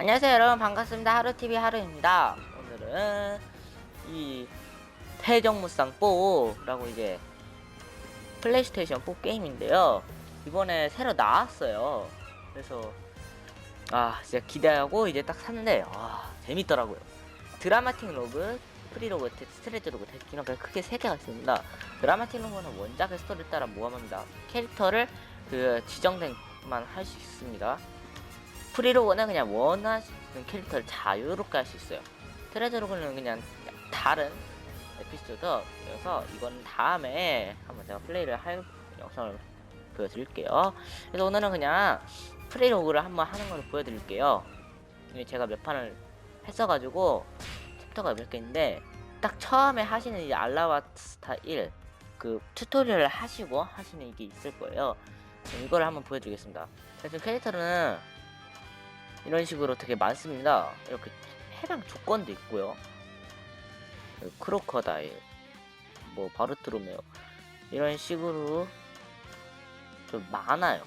안녕하세요 여러분. 반갑습니다. 하루TV 하루입니다. 오늘은 이 태정무쌍 4라고 이제 플레이스테이션 4 게임인데요. 이번에 새로 나왔어요. 그래서 아 진짜 기대하고 이제 딱 샀는데 아 재밌더라고요. 드라마틱 로그 프리 로그 스트레이트 로그 이렇게 크게 세 개가 있습니다. 드라마틱 로그는 원작의 스토리를 따라 모함합니다. 캐릭터를 그 지정된만 할 수 있습니다 프리로그는 그냥 원하시는 캐릭터를 자유롭게 할 수 있어요. 트레저로그는 그냥 다른 에피소드여서 이건 다음에 한번 제가 플레이를 할 영상을 보여드릴게요. 그래서 오늘은 그냥 프리로그를 한번 하는 걸 보여드릴게요. 제가 몇 판을 했어가지고 챕터가 몇 개인데 딱 처음에 하시는 이 알라바스타 1 그 튜토리얼을 하시고 하시는 이게 있을 거예요. 이걸 한번 보여드리겠습니다. 그래서 캐릭터는 이런 식으로 되게 많습니다. 이렇게 해당 조건도 있고요. 크로커다일, 뭐 바르트로메오 이런 식으로 좀 많아요.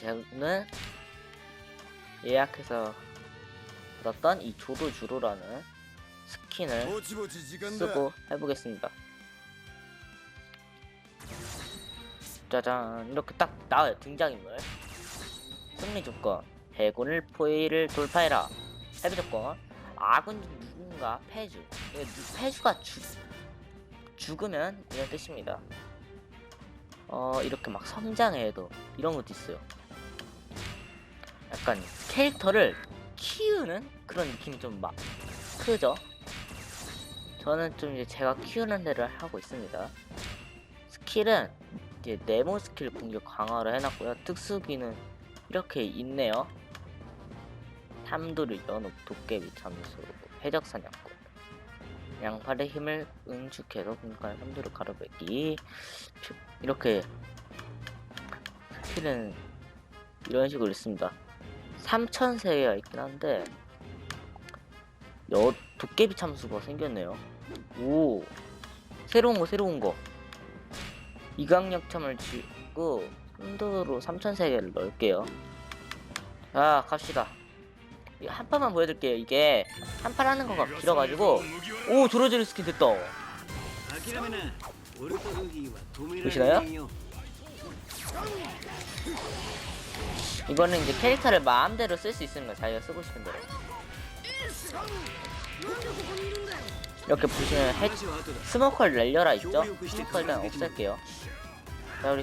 저는 예약해서 받았던 이 조도주로라는 스킨을 쓰고 해보겠습니다. 짜잔. 이렇게 딱 나와요 등장인물 승리 조건. 해군을 포위를 돌파해라. 해비 조건. 아군 중 누군가 패주. 누- 패주가 죽 죽으면 이런 뜻입니다. 어 이렇게 막 성장해도 이런 것도 있어요. 약간 캐릭터를 키우는 그런 느낌이 좀 막 크죠? 저는 좀 이제 제가 키우는 대로 하고 있습니다. 스킬은 이제 네모 스킬 공격 강화를 해놨고요. 특수기는 이렇게 있네요. 삼두를 연옥 도깨비 잠수 해적 사냥꾼 양팔의 힘을 응축해서 공격하는 삼두를 가로배기 표- 이렇게 스킬은 이런 식으로 있습니다. 3천세가 있긴 한데 여 도깨비 참수가 생겼네요. 오 새로운 거 새로운 거 이강역점을 짓고 콘도로 3000세계를 넣을게요. 자 갑시다. 한 판만 보여드릴게요 이게. 한 판 하는 거가 길어가지고. 오 조로지르 스킨 됐다. 보시나요? 이거는 이제 캐릭터를 마음대로 쓸 수 있습니다 자기가 쓰고 싶은 대로. 이렇게 보시면 해, 스모커를 날려라 있죠? 스모커 일단 없앨게요. 자 우리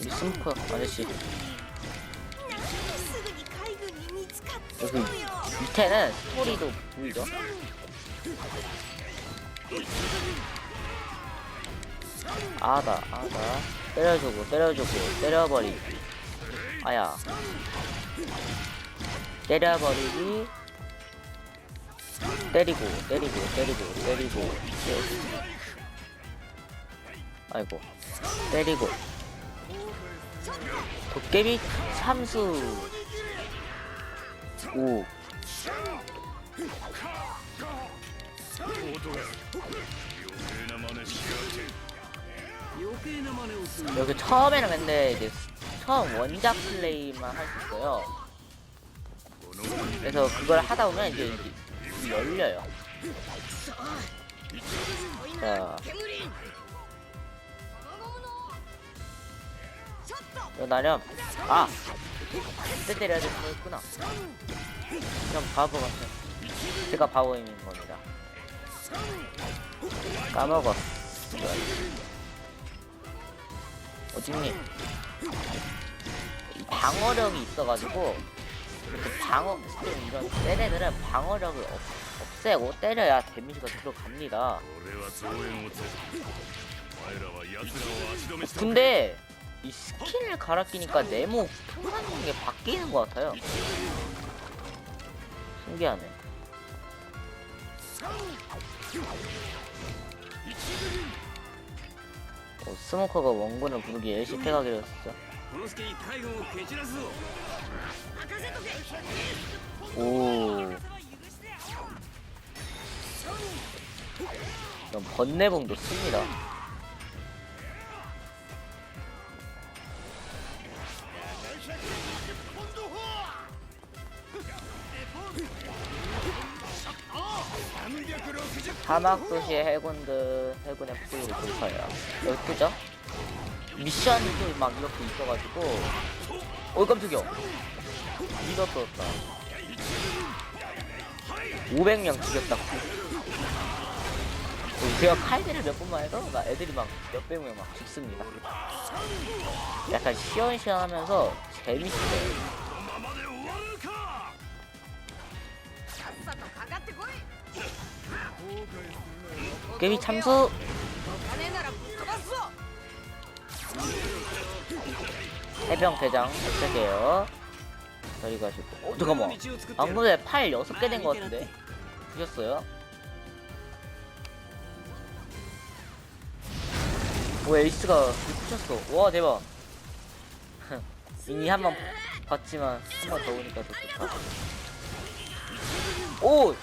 우리 스모커 아저씨. 여기 밑에는 스토리도 보이죠? 아다 아다. 때려주고 때려주고 때려버리기. 아야. 때려버리기. 때리고 때리고 때리고 때리고. 때리고 아이고 때리고. 그 도깨비 참수. 오. 여기 처음에는 근데 이제 처음 원작 플레이만 할 수 있어요. 그래서 그걸 하다 보면 이제 열려요. 자, 이거 나렴. 아, 그때 때려야 되는 거였구나. 좀 바보 같아. 제가 바보인 겁니다. 까먹었어. 어딨니? 이 방어력이 있어가지고 방어 지금 이런 센 애들은 방어력을 없, 없애고 때려야 데미지가 들어갑니다. 근데 이 스킨을 갈아 끼니까 네모 풍선이 바뀌는 것 같아요. 신기하네. 어, 스모커가 원군을 부르기 예식해가기로 했었죠 오. 그럼 번뇌봉도 씁니다. 사막 도시의 해군들 해군의 포로를 조사해요. 여기 그죠? 미션도 막 이렇게 있어가지고 어 깜짝이야. 이거 떴다. 500명 죽였다. 어, 제가 칼들을 몇 번만 해도 나 애들이 막 몇백 명 막 죽습니다. 약간 시원시원하면서 재밌어요. 게임 참수! 해병 대장 도착해요? 저리 가시고. 어 잠깐만. 방금에 팔 6개 된 것 같은데. 보셨어요? 오 에이스가 붙였어. 와 대박. 이미 한 번 봤지만 한 번 더 오니까 더 좋다. 오!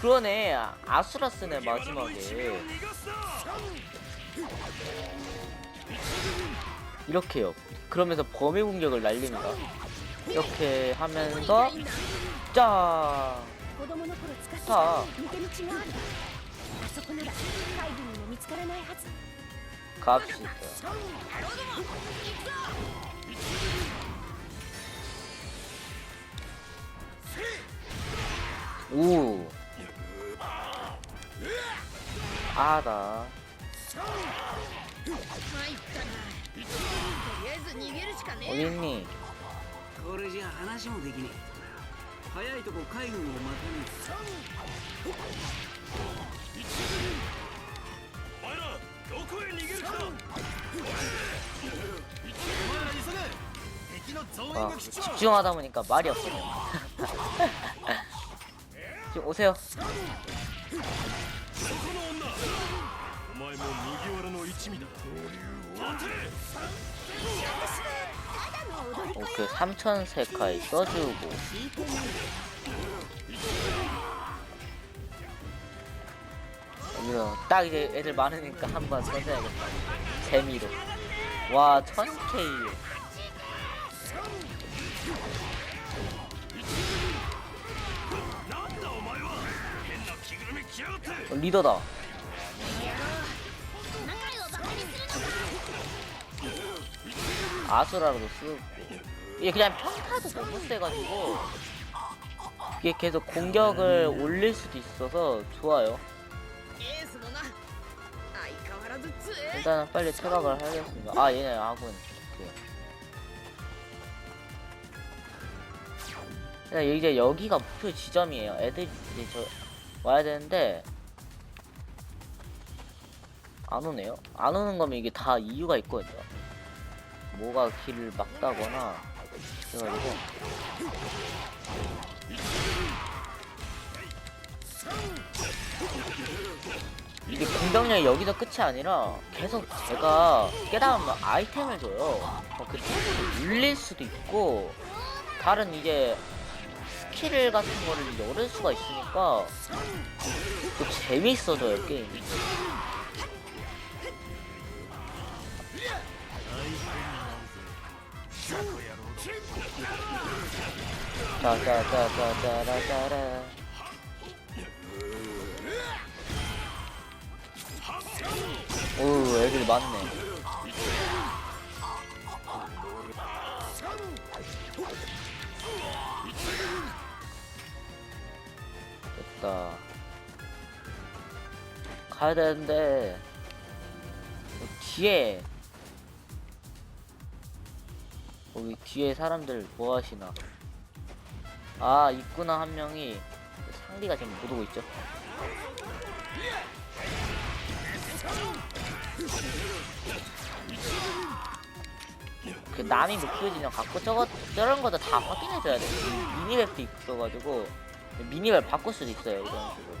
그러네. 아, 아수라스네 마지막에. 이렇게요. 그러면서 범위 공격을 날립니다. 이렇게 하면서 자. 자. 갑시다. 우. 아다. 参ったなとりあえず逃げるしかねえ 어딨니? これじゃ話もできねえ早いとこ海軍を待たねお前らどこへ逃げる気だ 아, 집중하다 보니까 말이 없어요. 지금 오세요. そこの女お前も麦わらの一味だ待て 오케이 삼천 세카이 써주고. 딱 이제 애들 많으니까 한번 써줘야겠다. 재미로. 와 1000K 리더다. 아수라로도 쓰고 이게 그냥 평타도 너무 세가지고 이게 계속 공격을 올릴 수도 있어서 좋아요 일단은 빨리 퇴각을 하겠습니다 아 얘네 아군 야, 이제 여기가 목표 지점이에요. 애들이 이제 저 와야 되는데 안 오네요. 안 오는 거면 이게 다 이유가 있거든요. 뭐가 길을 막다거나 그래가지고 이게 공격력이 여기서 끝이 아니라 계속 제가 깨달으면 아이템을 줘요. 어, 그 템을 눌릴 수도 있고 다른 이제 스킬 같은 거를 열을 수가 있으니까 또 재밌어져요 게임이. 짜자자자자라자라. 오 애들 많네. 됐다. 가야 되는데 어, 뒤에 여기 뒤에 사람들 뭐 하시나? 아 있구나 한 명이 상디가 지금 못 오고 있죠. 그 남이 목표 진영 갖고 저거 저런 것도 다 확인해줘야 돼. 미- 미니맵도 있어가지고 미니맵 바꿀 수도 있어요 이런 식으로.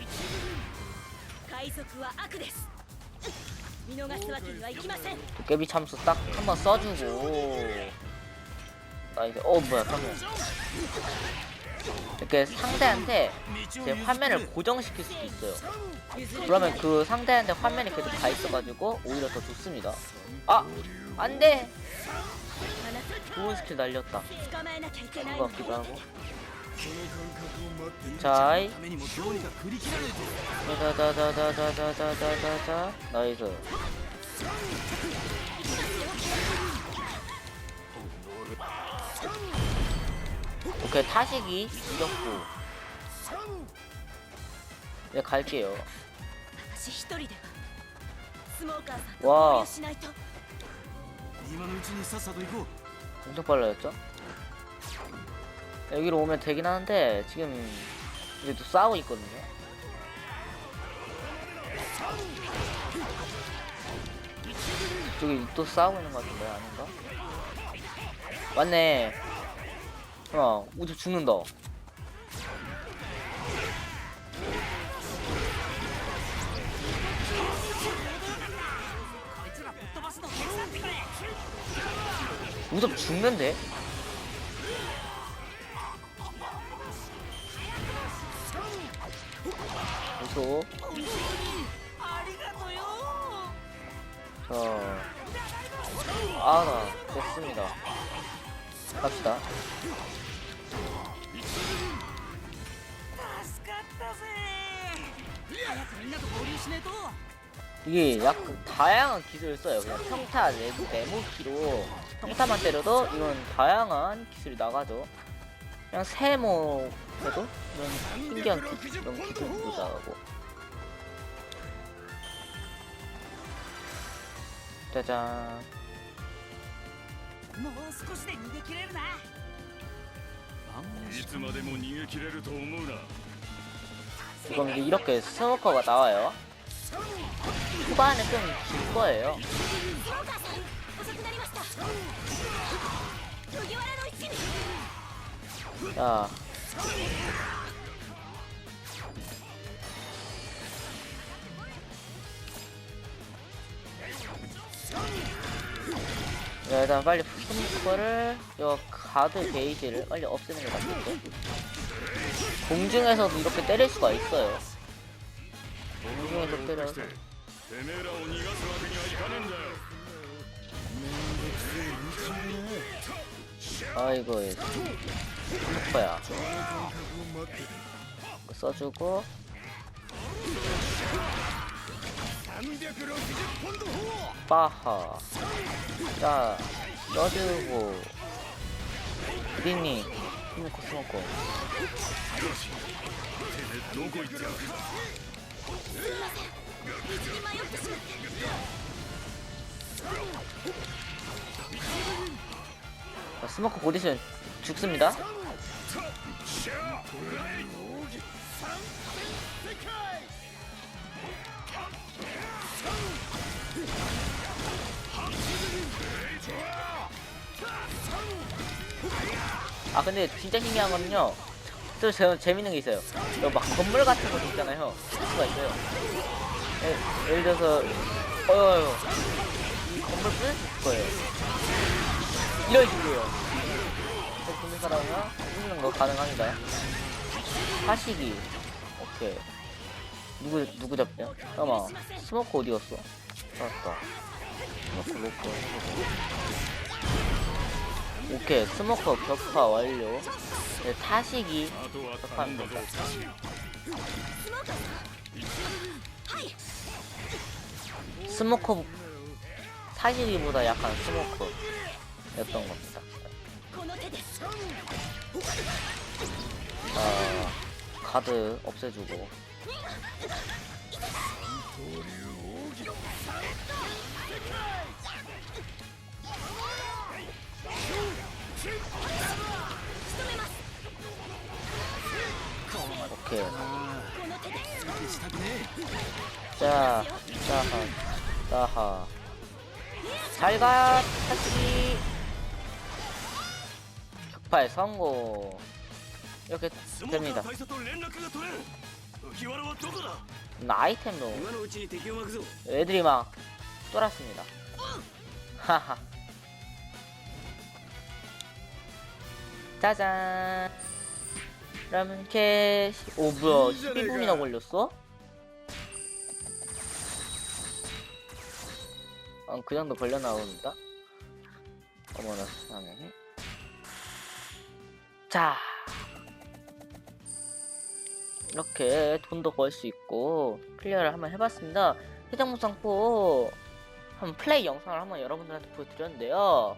海賊は悪です見逃すわけにはいきません 도깨비 참수 딱 한번 써주고 나이스 어 뭐야 그러면 이렇게 상대한테 제 화면을 고정시킬 수도 있어요 그러면 그 상대한테 화면이 계속 가 있어가지고 오히려 더 좋습니다 아 안돼 좋은 스킬 날렸다 捕まえなきゃいけない 그거 같기도 하고 자이. 자자자자자자자자자 나이스. 오케이 타식이 이겼고. 네 갈게요. 와. 엄청 빨라졌죠? 여기로 오면 되긴 하는데 지금 이제 또 싸우고 있거든요 저기 또 싸우고 있는 것 같은데 아닌가? 맞네 어 우주 죽는다 우섭 죽는데? 우섭 자 아나 됐습니다 갑시다 이게 약간 다양한 기술을 써요. 그냥 평타 네, 네모키로 평타만 때려도 이런 다양한 기술이 나가죠. 그냥 세모 같아도 이런 그러니까. 신기한 이런 기술도 나오고. 짜잔. 이건 이제 이렇게 스모커가 나와요. 후반에 좀 길 거예요. 어, 자 자, 일단 빨리 스모커를 요 가드 게이지를 빨리 없애는 게 맞겠죠? 공중에서도 이렇게 때릴 수가 있어요. 공중에서 て 때려서 아이고 뭐야. 써주고. 빠하. 자 써주고. 그린이. 힘을 코스먹고. 자, 스모커 곧 있으면 죽습니다. 아 근데 진짜 신기한 거는요. 또 재, 재밌는 게 있어요. 막 건물 같은 것도 있잖아요. 쓸 수가 있어요. 예, 예를 들어서 어휴 이 건물 부술 수 있을 거예요 이런 식이에요. 공격 사람이나 공격 거 가능합니다. 하시기. 오케이. 누구 누구 잡냐? 잠깐만. 스모크 어디 갔어? 알았다. 스모크 오케이 스모커 격파 완료 네, 타식이 격파하는 거죠 스모커 타식이보다 약간 스모커 했던 겁니다. 자, 카드 없애주고. 오케이. 자, 자하, 자하 잘가, 다시 폭발 성공 이렇게 됩니다. 나 아이템도 애들이 막 쫄았습니다. 하하. 짜잔. 그러면 캐시 오 뭐야 12분이나 걸렸어? 어, 그 정도 걸려나옵니다? 어머나 세상에. 자. 이렇게 돈도 벌수 있고 클리어를 한번 해봤습니다. 해적무쌍포 한번 플레이 영상을 한번 여러분들한테 보여드렸는데요.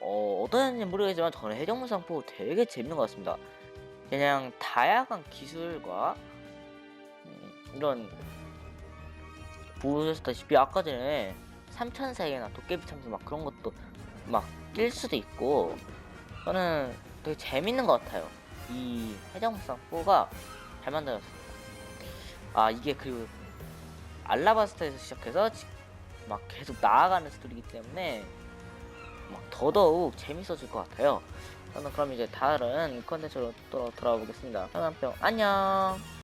어, 어떠했는지 모르겠지만 저는 해적무쌍포 되게 재밌는 것 같습니다. 그냥 다양한 기술과 음, 이런 보셨다시피 아까 전에 삼천세계나 도깨비 참새 막 그런 것도 막 낄 수도 있고 저는 되게 재밌는 것 같아요. 이 해적무쌍 4가 잘 만들었습니다. 아 이게 그 알라바스타에서 시작해서 지- 막 계속 나아가는 스토리이기 때문에 막 더더욱 재밌어질 것 같아요. 저는 그럼 이제 다른 컨텐츠로 또 돌아와 보겠습니다. 평안평 안녕